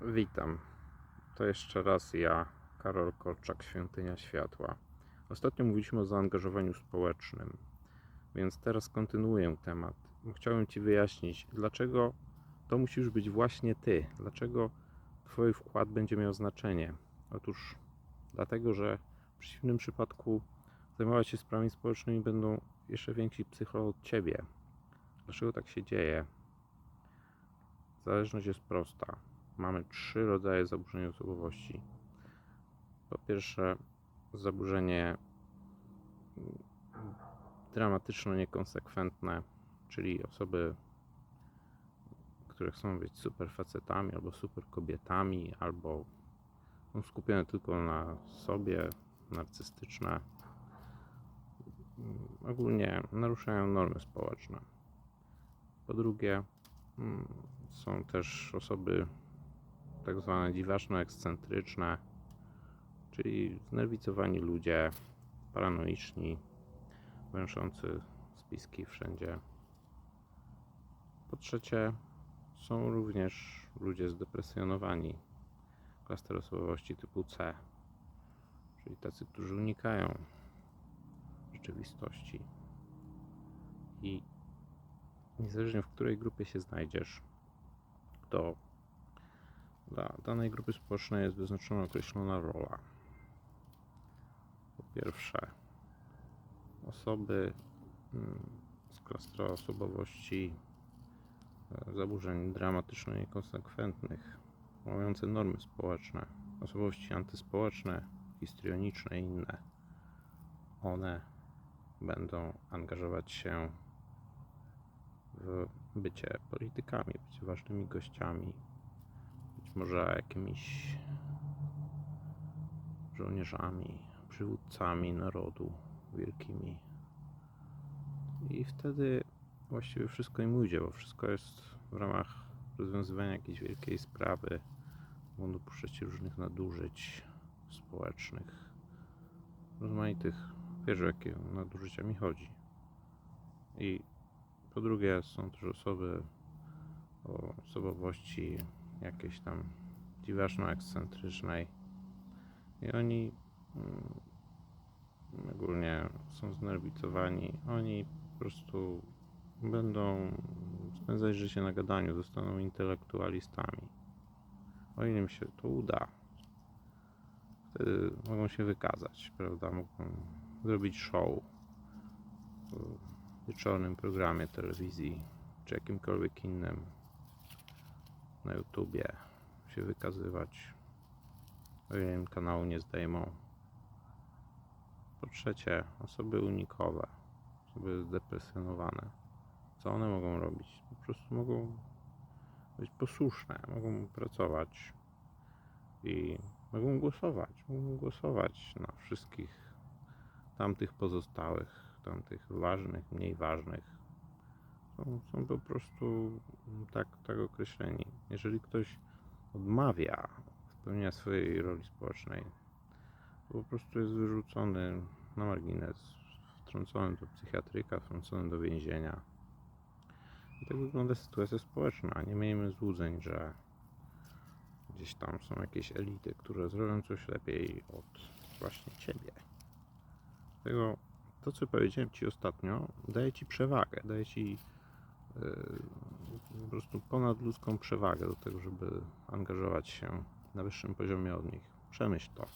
Witam. To jeszcze raz ja, Karol Korczak, Świątynia Światła. Ostatnio mówiliśmy o zaangażowaniu społecznym, więc teraz kontynuuję temat. Chciałem Ci wyjaśnić, dlaczego to musisz być właśnie Ty, dlaczego Twój wkład będzie miał znaczenie. Otóż dlatego, że w przeciwnym przypadku zajmować się sprawami społecznymi będą jeszcze więksi psycho od Ciebie. Dlaczego tak się dzieje? Zależność jest prosta mamy trzy rodzaje zaburzeń osobowości. Po pierwsze, zaburzenie dramatyczno-niekonsekwentne, czyli osoby, które chcą być super facetami albo super kobietami, albo są skupione tylko na sobie, narcystyczne. Ogólnie naruszają normy społeczne. Po drugie, mm, są też osoby tak zwane dziwaczno-ekscentryczne, czyli znerwicowani ludzie, paranoiczni, węszący spiski wszędzie. Po trzecie, są również ludzie zdepresjonowani, klaster osobowości typu C, czyli tacy, którzy unikają rzeczywistości. I niezależnie w której grupie się znajdziesz, to dla danej grupy społecznej jest wyznaczona określona rola. Po pierwsze, osoby mm, z klastra osobowości e, zaburzeń dramatyczno-niekonsekwentnych, łamiące normy społeczne, osobowości antyspołeczne, histrioniczne i inne. One będą angażować się w bycie politykami, bycie ważnymi gościami, może jakimiś żołnierzami, przywódcami narodu wielkimi. I wtedy właściwie wszystko im ujdzie, bo wszystko jest w ramach rozwiązywania jakiejś wielkiej sprawy, mogą dopuszczać się różnych nadużyć społecznych, rozmaitych. Wiesz, o jakie nadużycia mi chodzi. I po drugie, są też osoby o osobowości jakiejś tam dziwaczno-ekscentrycznej i oni mm, ogólnie są znerwicowani. Oni po prostu będą spędzać życie na gadaniu, zostaną intelektualistami. O ile im się to uda, wtedy mogą się wykazać, prawda? Mogą zrobić show w wieczornym programie telewizji czy jakimkolwiek innym na YouTubie się wykazywać, o ile im kanału nie zdejmą. Po trzecie, osoby unikowe, osoby zdepresjonowane. Co one mogą robić? Po prostu mogą być posłuszne, mogą pracować i mogą głosować. Mogą głosować na wszystkich tamtych pozostałych, tamtych ważnych, mniej ważnych są, po prostu tak, tak określeni. Jeżeli ktoś odmawia spełnienia swojej roli społecznej, to po prostu jest wyrzucony na margines, wtrącony do psychiatryka, wtrącony do więzienia. I tak wygląda sytuacja społeczna. Nie miejmy złudzeń, że gdzieś tam są jakieś elity, które zrobią coś lepiej od właśnie ciebie. Dlatego to, co powiedziałem Ci ostatnio, daje Ci przewagę, daje Ci po prostu ponadludzką przewagę do tego, żeby angażować się na wyższym poziomie od nich. Przemyśl to.